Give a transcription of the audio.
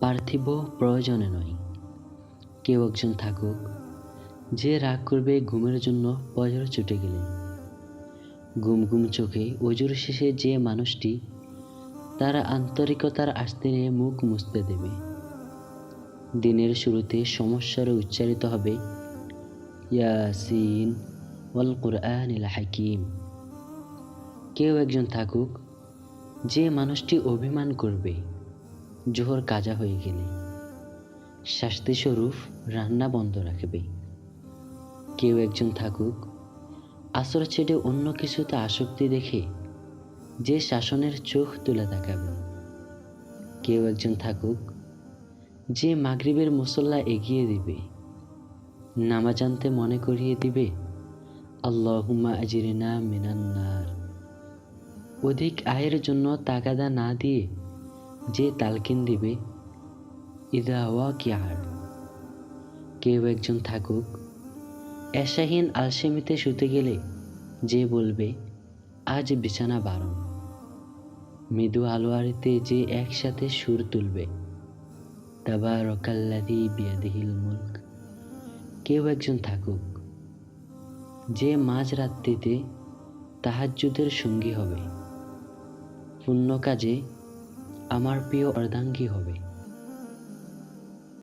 পার্থিব প্রয়োজনে নয়। কেউ একজন থাকুক, যে রাগ করবে ঘুমের জন্য পজর ছুটে গেলে। ঘুম ঘুম চোখে অজুর শেষে যে মানুষটি, তার আন্তরিকতার আস্তিনে মুখ মুছতে দেবে। দিনের শুরুতে সমস্যার উচ্চারিত হবে, ইয়াসিন ওয়াল কুরআন হাকিম। কেউ একজন থাকুক, যে মানুষটি অভিমান করবে। জোহর কাজা হয়ে গেলে। শাস্তি শাস্তিস্বরূপ রান্না বন্ধ রাখবে। কেউ একজন থাকুক, আসর ছেড়ে অন্য কিছুতে আসক্তি দেখে যে শাসনের চোখ তুলে তাকাবে। কেউ একজন থাকুক, যে মাগরিবের মুসল্লা এগিয়ে দিবে। নামাজ আনতে মনে করিয়ে দিবে, আল্লাহুম্মা আজিরিনা মিনান্নার অধিক আয়ের জন্য তাগাদা না দিয়ে যে তালকিন দিবে, ইদা ওয়া কিয়ার কেউ একজন থাকুক, এশাহীন আলসেমিতে শুতে গেলে যে বলবে, আজ বিছানা বারণ। মৃদু আলোয়ারিতে যে একসাথে সুর তুলবে তাবা রকাল্লাদি বিয়াদিহিল মুল্ক। কেউ একজন থাকুক, যে মাঝ রাত্রিতে তাহাজ্জুদের সঙ্গী হবে। পুণ্য কাজে আমার প্রিয় অর্ধাঙ্গী হবে।